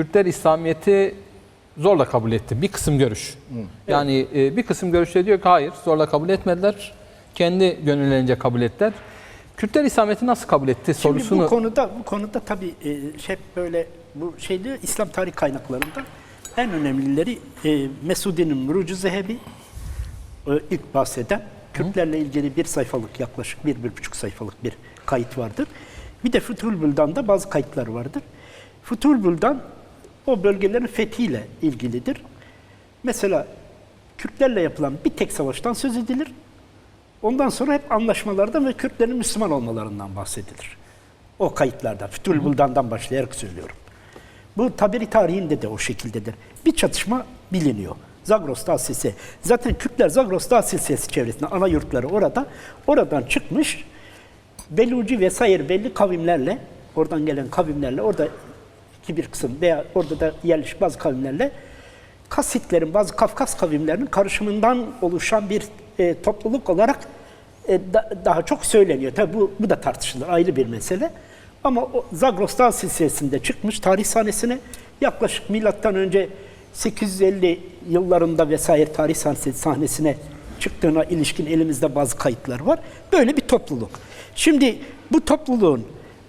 Kürtler İslamiyet'i zorla kabul etti. Bir kısım görüş. Yani e, bir kısım görüşte diyor ki hayır zorla kabul etmediler. Kendi gönüllerince kabul ettiler. Kürtler İslamiyet'i nasıl kabul etti Şimdi sorusunu bu konuda bu konuda tabii e, hep böyle bu şeyde İslam tarih kaynaklarında en önemlileri e, Mesudi'nin Murucu Zehebi e, ilk bahseden Kürtlerle ilgili bir sayfalık yaklaşık bir, bir buçuk sayfalık bir kayıt vardır. Bir de Futhul Buldan'da bazı kayıtlar vardır. Buldan o bölgelerin fethiyle ilgilidir. Mesela Kürtlerle yapılan bir tek savaştan söz edilir. Ondan sonra hep anlaşmalardan ve Kürtlerin Müslüman olmalarından bahsedilir. O kayıtlarda, Fütül Buldan'dan başlayarak söylüyorum. Bu tabiri tarihinde de o şekildedir. Bir çatışma biliniyor. Zagros Silsilesi. Zaten Kürtler Zagros Silsilesi çevresinde ana yurtları orada. Oradan çıkmış Beluci vesaire belli kavimlerle, oradan gelen kavimlerle, orada ki bir kısım veya orada da yerleşik bazı kavimlerle Kasitlerin, bazı Kafkas kavimlerinin karışımından oluşan bir e, topluluk olarak e, da- daha çok söyleniyor. Tabi bu, bu da tartışılır, ayrı bir mesele. Ama o Zagros Dağ silsilesinde çıkmış tarih sahnesine yaklaşık milattan önce 850 yıllarında vesaire tarih sahnesi- sahnesine çıktığına ilişkin elimizde bazı kayıtlar var. Böyle bir topluluk. Şimdi bu topluluğun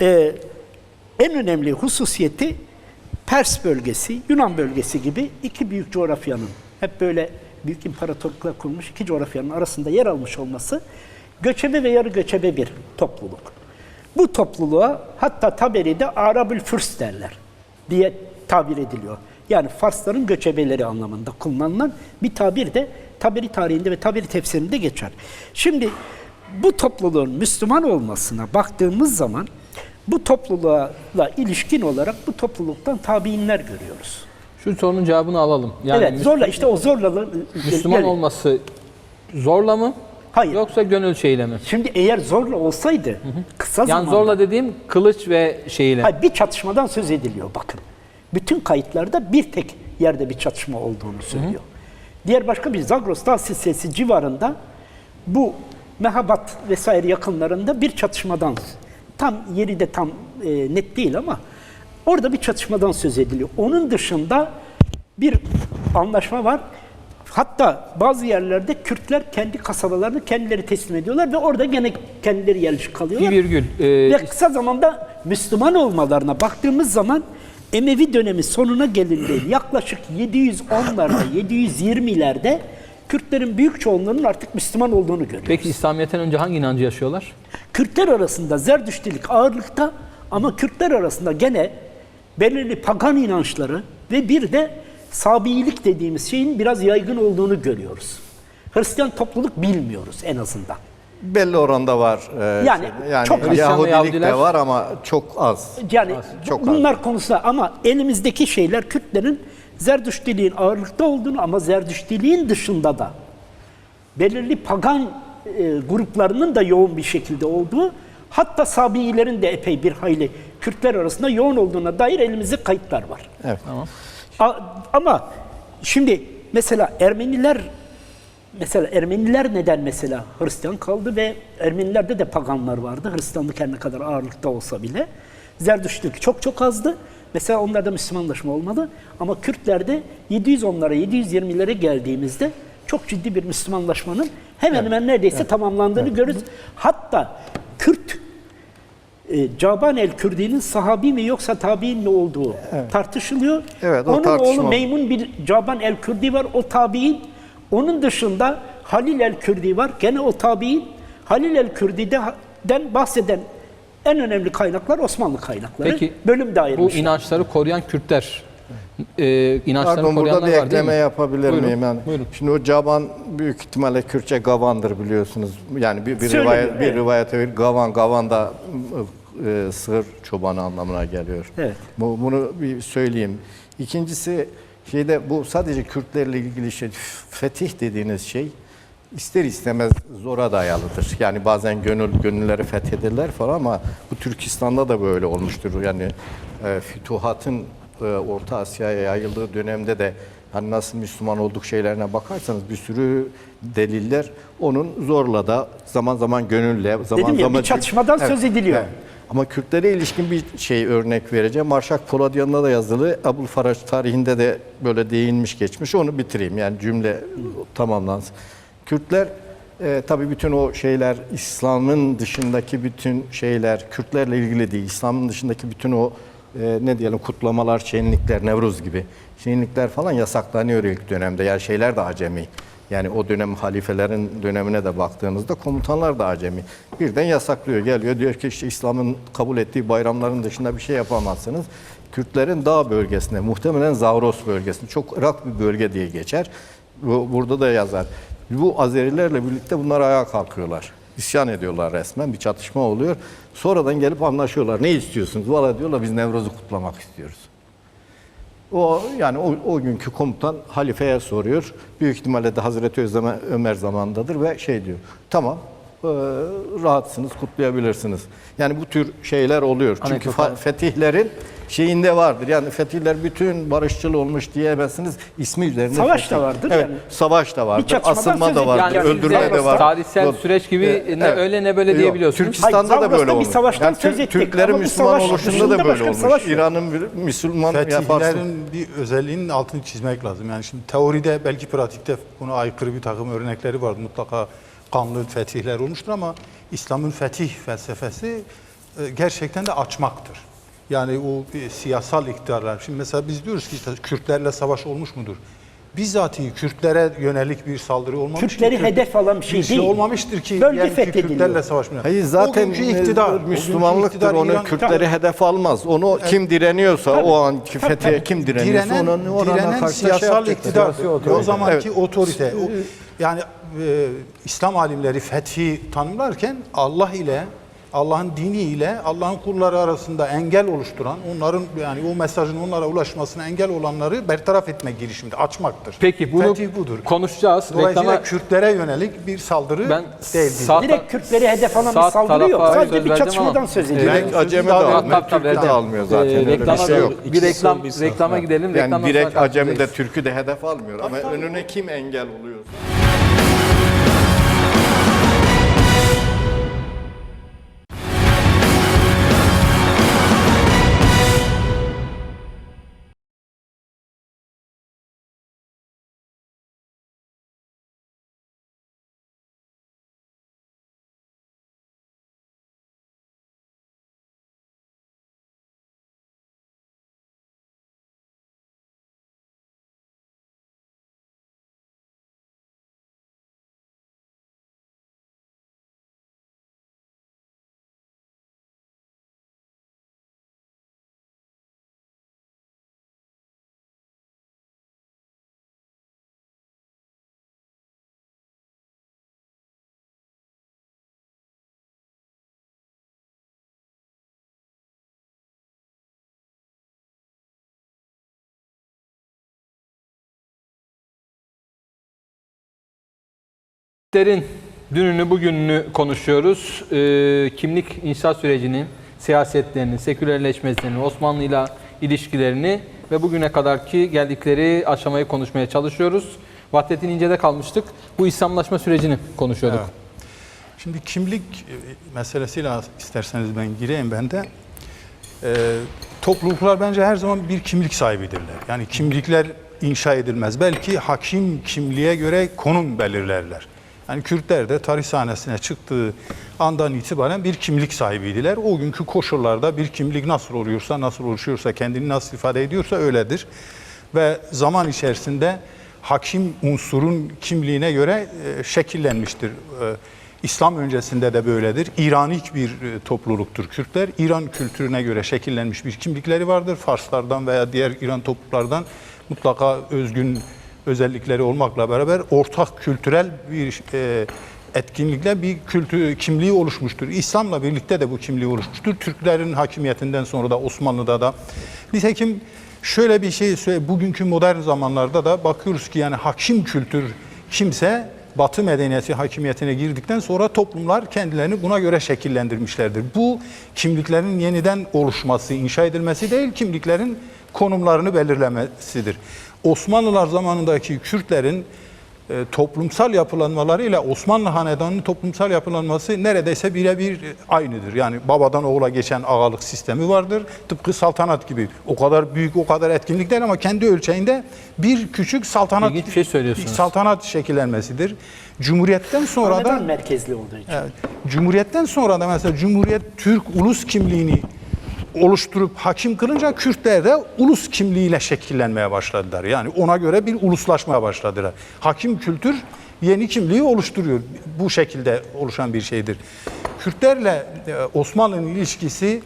e, en önemli hususiyeti Pers bölgesi, Yunan bölgesi gibi iki büyük coğrafyanın hep böyle büyük imparatorluklar kurmuş iki coğrafyanın arasında yer almış olması göçebe ve yarı göçebe bir topluluk. Bu topluluğa hatta Taberi'de Arabül Fürs derler diye tabir ediliyor. Yani Farsların göçebeleri anlamında kullanılan bir tabir de Taberi tarihinde ve Taberi tefsirinde geçer. Şimdi bu topluluğun Müslüman olmasına baktığımız zaman bu topluluğa ilişkin olarak bu topluluktan tabiinler görüyoruz. şu sorunun cevabını alalım. Yani evet, zorla işte o zorla Müslüman yani- olması zorla mı? Hayır. Yoksa gönül şeyle mi? Şimdi eğer zorla olsaydı kısa Yani zamanda zorla dediğim kılıç ve şeyle. Hayır, bir çatışmadan söz ediliyor bakın. Bütün kayıtlarda bir tek yerde bir çatışma olduğunu söylüyor. Diğer başka bir Zagros Dağ silsilesi civarında bu Mehabat vesaire yakınlarında bir çatışmadan tam yeri de tam e, net değil ama orada bir çatışmadan söz ediliyor. Onun dışında bir anlaşma var. Hatta bazı yerlerde Kürtler kendi kasabalarını kendileri teslim ediyorlar ve orada gene kendileri yerleşik kalıyorlar. Bir virgül. Ee, Ve kısa zamanda Müslüman olmalarına baktığımız zaman Emevi dönemi sonuna gelindiği yaklaşık 710'larda, 720'lerde Kürtlerin büyük çoğunluğunun artık Müslüman olduğunu görüyoruz. Peki İslamiyet'ten önce hangi inancı yaşıyorlar? Kürtler arasında Zerdüştilik ağırlıkta ama Kürtler arasında gene belirli pagan inançları ve bir de Sabiilik dediğimiz şeyin biraz yaygın olduğunu görüyoruz. Hristiyan topluluk bilmiyoruz en azından. Belli oranda var. Ee, Yani şey- yani çok ve Yahudilik Yahudiler- de var ama çok az. Yani çok bunlar konusunda ama elimizdeki şeyler Kürtlerin Zerdüştiliğin ağırlıkta olduğunu ama Zerdüştiliğin dışında da belirli pagan e, gruplarının da yoğun bir şekilde olduğu hatta Sabiilerin de epey bir hayli Kürtler arasında yoğun olduğuna dair elimizde kayıtlar var. Evet. A- ama şimdi mesela Ermeniler mesela Ermeniler neden mesela Hristiyan kaldı ve Ermenilerde de paganlar vardı. Hristiyanlık her ne kadar ağırlıkta olsa bile. Zerdüştlük çok çok azdı. Mesela onlarda Müslümanlaşma olmadı. Ama Kürtlerde 710'lara 720'lere geldiğimizde çok ciddi bir Müslümanlaşmanın hemen hemen neredeyse tamamlandığını görürüz. Hatta Kürt e, Caban el Kürdi'nin sahabi mi yoksa tabi'in mi olduğu tartışılıyor. Evet, o Onun tartışma- oğlu Meymun bir Caban el Kürdi var, o tabi'in. Onun dışında Halil el Kürdi var, gene o tabi'in. Halil el Kürdi'den bahseden en önemli kaynaklar Osmanlı kaynakları. Peki Bölüm de bu ayırmışlar. inançları koruyan Kürtler e, inançlarını Pardon burada bir var ekleme yapabilir Buyurun, miyim? Yani, buyurun. Şimdi o Caban büyük ihtimalle Kürtçe Gavan'dır biliyorsunuz. Yani bir, bir rivayet bir evet. rivayete göre Gavan Gavan da e, sığır çobanı anlamına geliyor. Evet. Bu, bunu bir söyleyeyim. İkincisi şeyde bu sadece Kürtlerle ilgili şey fetih dediğiniz şey ister istemez zora dayalıdır. Yani bazen gönül gönülleri fethederler falan ama bu Türkistan'da da böyle olmuştur. Yani e, fütuhatın e, Orta Asya'ya yayıldığı dönemde de hani nasıl Müslüman olduk şeylerine bakarsanız bir sürü deliller onun zorla da zaman zaman gönülle zaman Dedim ya, zaman bir çatışmadan söz ediliyor. Ama Kürtlere ilişkin bir şey örnek vereceğim. Marşak Poladyan'da da yazılı. Abul Faraç tarihinde de böyle değinmiş geçmiş. Onu bitireyim yani cümle tamamlansın. Kürtler e, tabii bütün o şeyler İslam'ın dışındaki bütün şeyler Kürtlerle ilgili değil. İslam'ın dışındaki bütün o e, ne diyelim kutlamalar, şenlikler, Nevruz gibi şenlikler falan yasaklanıyor ilk dönemde. Yani şeyler de acemi. Yani o dönem halifelerin dönemine de baktığınızda komutanlar da acemi. Birden yasaklıyor. Geliyor diyor ki işte İslam'ın kabul ettiği bayramların dışında bir şey yapamazsınız. Kürtlerin dağ bölgesinde, muhtemelen Zavros bölgesinde, çok Irak bir bölge diye geçer. Bu- Burada da yazar. Bu Azerilerle birlikte bunlar ayağa kalkıyorlar. İsyan ediyorlar resmen. Bir çatışma oluyor. Sonradan gelip anlaşıyorlar. Ne istiyorsunuz? Valla diyorlar biz Nevroz'u kutlamak istiyoruz. O yani o, o günkü komutan halifeye soruyor. Büyük ihtimalle de Hazreti Özlem Ömer zamanındadır ve şey diyor. Tamam e, rahatsınız kutlayabilirsiniz. Yani bu tür şeyler oluyor. Çünkü fa- fetihlerin şeyinde vardır. Yani fetihler bütün barışçıl olmuş diyemezsiniz. İsmi üzerinde. Savaş fetih. da vardır Evet, yani. savaş da vardır. Asılma da vardır. Yani öldürme de var. tarihsel Yok. süreç gibi Evet, ne öyle ne böyle Yok, diyebiliyorsunuz. Türkistan'da Hayır, da böyle olmuş. savaştan Yani söz Türk- ettik Türklerin Müslüman savaş oluşunda da böyle olmuş. İran'ın bir Müslüman. Fetihlerin bir özelliğinin altını çizmek lazım. Yani şimdi teoride belki pratikte buna aykırı bir takım örnekleri var. Mutlaka kanlı fetihler olmuştur ama İslam'ın fetih felsefesi e, gerçekten de açmaktır. Yani o e, siyasal iktidarlar. Şimdi mesela biz diyoruz ki işte Kürtlerle savaş olmuş mudur? Bizzatihi Kürtlere yönelik bir saldırı olmamıştır. Kürtleri hedef alan bir şey değil. olmamıştır ki Bölge diyelim ki fethediliyor. Kürtlerle savaşmıyor. Hayır O zaten günkü e, iktidar, o Müslümanlıktır. iktidar Onu İran- Kürtleri hedef almaz. Onu kim direniyorsa o anki fethiye kim direniyorsa direnen, onun orana direnen karşı şey siyasal yapacaktır. iktidar. O zamanki Evet. otorite. O, yani e, İslam alimleri fethi tanımlarken Allah ile Allah'ın dini ile Allah'ın kulları arasında engel oluşturan, onların yani o mesajın onlara ulaşmasına engel olanları bertaraf etme girişiminde açmaktır. Peki bunu Fetih budur. konuşacağız. Dolayısıyla Reklama Kürtlere yönelik bir saldırı ben değildir. sağ- Direkt Kürtleri hedef alan bir saldırı yok. Sadece söz bir çatışmadan ama- söz ediyor. Direkt acemi de almıyor, Türk'ü de almıyor zaten. Ee, Öyle bir reklama, şey yok. bir reklam, reklama gidelim. Yani direkt acemi de. Türk'ü de hedef almıyor ama önüne kim engel oluyorsa. Kürtlerin dününü bugününü konuşuyoruz. Ee, kimlik inşa sürecinin siyasetlerini, sekülerleşmesini, Osmanlı'yla ilişkilerini ve bugüne kadarki geldikleri aşamayı konuşmaya çalışıyoruz. Vahdettin İnce'de kalmıştık. Bu İslamlaşma sürecini konuşuyorduk. Evet. Şimdi kimlik e, meselesiyle isterseniz ben gireyim ben de. Ee, topluluklar bence her zaman bir kimlik sahibidirler. Yani kimlikler inşa edilmez. Belki hakim kimliğe göre konum belirlerler. Yani Kürtler de tarih sahnesine çıktığı andan itibaren bir kimlik sahibiydiler. O günkü koşullarda bir kimlik nasıl oluyorsa, nasıl oluşuyorsa, kendini nasıl ifade ediyorsa öyledir. Ve zaman içerisinde hakim unsurun kimliğine göre e, şekillenmiştir. E, İslam öncesinde de böyledir. İranik bir e, topluluktur Kürtler. İran kültürüne göre şekillenmiş bir kimlikleri vardır. Farslardan veya diğer İran topluluklardan mutlaka özgün özellikleri olmakla beraber ortak kültürel bir e, etkinlikle bir kültür kimliği oluşmuştur. İslam'la birlikte de bu kimliği oluşmuştur. Türklerin hakimiyetinden sonra da Osmanlı'da da. Nitekim şöyle bir şey söyle, bugünkü modern zamanlarda da bakıyoruz ki yani hakim kültür kimse Batı medeniyeti hakimiyetine girdikten sonra toplumlar kendilerini buna göre şekillendirmişlerdir. Bu kimliklerin yeniden oluşması, inşa edilmesi değil, kimliklerin konumlarını belirlemesidir. Osmanlılar zamanındaki Kürtlerin e, toplumsal yapılanmalarıyla Osmanlı Hanedanı'nın toplumsal yapılanması neredeyse birebir e, aynıdır. Yani babadan oğula geçen ağalık sistemi vardır. Tıpkı saltanat gibi. O kadar büyük, o kadar etkinlik değil ama kendi ölçeğinde bir küçük saltanat İlginç bir şey söylüyorsunuz. saltanat şekillenmesidir. Cumhuriyetten sonra da merkezli olduğu için. Evet. Cumhuriyetten sonra da mesela Cumhuriyet Türk ulus kimliğini oluşturup hakim kılınca Kürtler de ulus kimliğiyle şekillenmeye başladılar. Yani ona göre bir uluslaşmaya başladılar. Hakim kültür yeni kimliği oluşturuyor. Bu şekilde oluşan bir şeydir. Kürtlerle e, Osmanlı'nın ilişkisi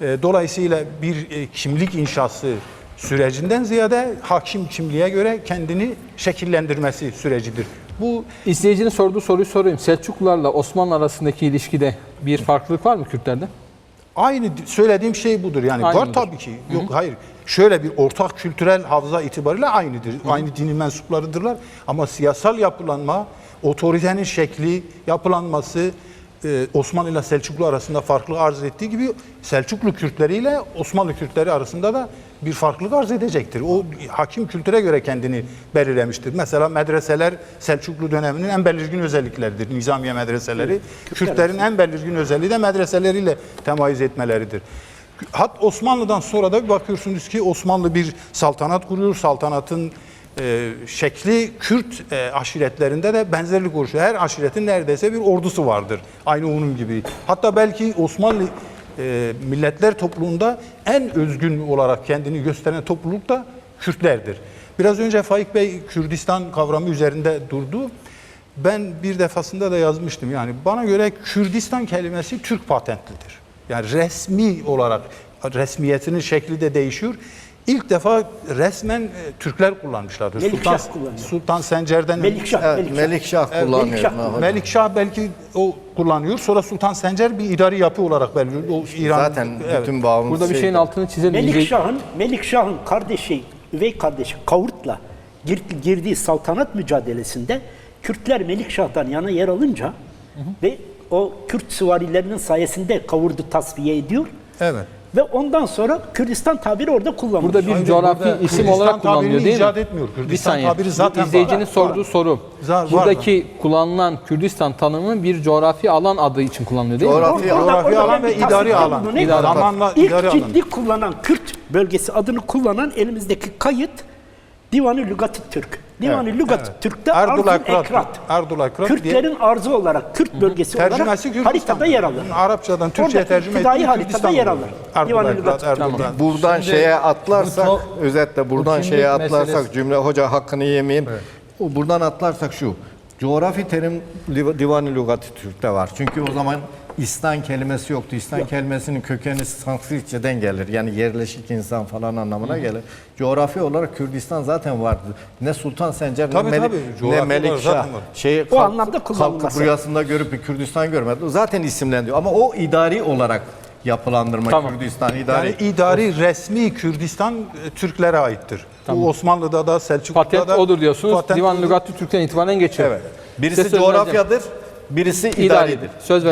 e, dolayısıyla bir e, kimlik inşası sürecinden ziyade hakim kimliğe göre kendini şekillendirmesi sürecidir. Bu İzleyicinin sorduğu soruyu sorayım. Selçuklularla Osmanlı arasındaki ilişkide bir farklılık var mı Kürtlerde? Aynı di- söylediğim şey budur. Yani Aynı var tabii ki. Yok hayır. Şöyle bir ortak kültürel hafıza itibariyle aynıdır. Aynı dinin mensuplarıdırlar. Ama siyasal yapılanma, otoritenin şekli, yapılanması e, Osmanlı ile Selçuklu arasında farklı arz ettiği gibi Selçuklu Kürtleri ile Osmanlı Kürtleri arasında da bir farklılık arz edecektir. O hakim kültüre göre kendini belirlemiştir. Mesela medreseler Selçuklu döneminin en belirgin özellikleridir. Nizamiye medreseleri. Kürtlerin en belirgin özelliği de medreseleriyle temayüz etmeleridir. Hat Osmanlı'dan sonra da bir bakıyorsunuz ki Osmanlı bir saltanat kuruyor. Saltanatın e, şekli Kürt e, aşiretlerinde de benzerlik oluşuyor. Her aşiretin neredeyse bir ordusu vardır. Aynı onun gibi. Hatta belki Osmanlı e, milletler topluluğunda en özgün olarak kendini gösteren topluluk da Kürtlerdir. Biraz önce Faik Bey Kürdistan kavramı üzerinde durdu. Ben bir defasında da yazmıştım. Yani bana göre Kürdistan kelimesi Türk patentlidir. Yani resmi olarak resmiyetinin şekli de değişiyor. İlk defa resmen e, Türkler kullanmışlardır. Melikşah Sultan, kullanıyor. Sultan Sencer'den Melikşah, Evet, Melikşah. Melikşah kullanıyor. Melikşah. Melikşah belki o kullanıyor. Sonra Sultan Sencer bir idari yapı olarak belirliyor. O İran Zaten evet. bütün bağımız Burada bir şey- şeyin altını çizelim. Melikşah'ın Melikşah'ın kardeşi, üvey kardeşi Kavurt'la gir- girdiği saltanat mücadelesinde Kürtler Melikşah'tan yana yer alınca ve o Kürt süvarilerinin sayesinde Kavurt'u tasfiye ediyor. Evet. Ve ondan sonra Kürdistan tabiri orada kullanılıyor. Burada bir Hayır, coğrafi burada isim Kürdistan olarak kullanılıyor değil mi? icat etmiyor. bir Kürdistan saniye. tabiri zaten Bu izleyicinin var. sorduğu soru. Var, var. Buradaki kullanılan Kürdistan tanımı bir coğrafi alan adı için kullanılıyor değil mi? Coğrafi- Orada- Coğrafi orada alan ve bir idari alan. İdari alan. Zamanla İlk idari alan. ciddi kullanan Kürt bölgesi adını kullanan elimizdeki kayıt Divanı Lügat-ı Türk. Divanı Evet, Lügat-ı evet. Türk'te Erdul Arzul Ekrat. Ekrat. Erdul Ekrat diye- Kürtlerin arzı olarak, Kürt bölgesi Tercümesi olarak haritada yer alır. Arapçadan Türkçe'ye tercüme ettiği haritada yer alır. Ekrat, Lügat. Erdul Tamam. Buradan şeye atlarsak, bu to- özetle buradan bu şeye atlarsak meselesi- cümle hoca hakkını yemeyeyim. O buradan atlarsak şu. Coğrafi terim Divan-ı Lügat-ı Türk'te var. Çünkü o zaman İstan kelimesi yoktu. İstan kelimesinin kökeni Sanskritçeden gelir. Yani yerleşik insan falan anlamına gelir. Coğrafi olarak Kürdistan zaten vardı. Ne Sultan Sencer ne, Tabii, Melik, tabii. ne Melikşah. Şey, O anlamda kullanılması. Kalkıp rüyasında görüp bir Kürdistan görmedi. O zaten isimlendiriyor. Ama o idari olarak yapılandırma Tamam. Kürdistan idari. Yani idari resmi Kürdistan e, Türklere aittir. Bu Osmanlı'da da Selçuklu'da Patent da odur diyorsunuz. patent Divan odur. Lügat-ı Türk'ten itibaren geçiyor. Evet. Size Birisi vereceğim. coğrafyadır, birisi İdaridir. idaridir. Söz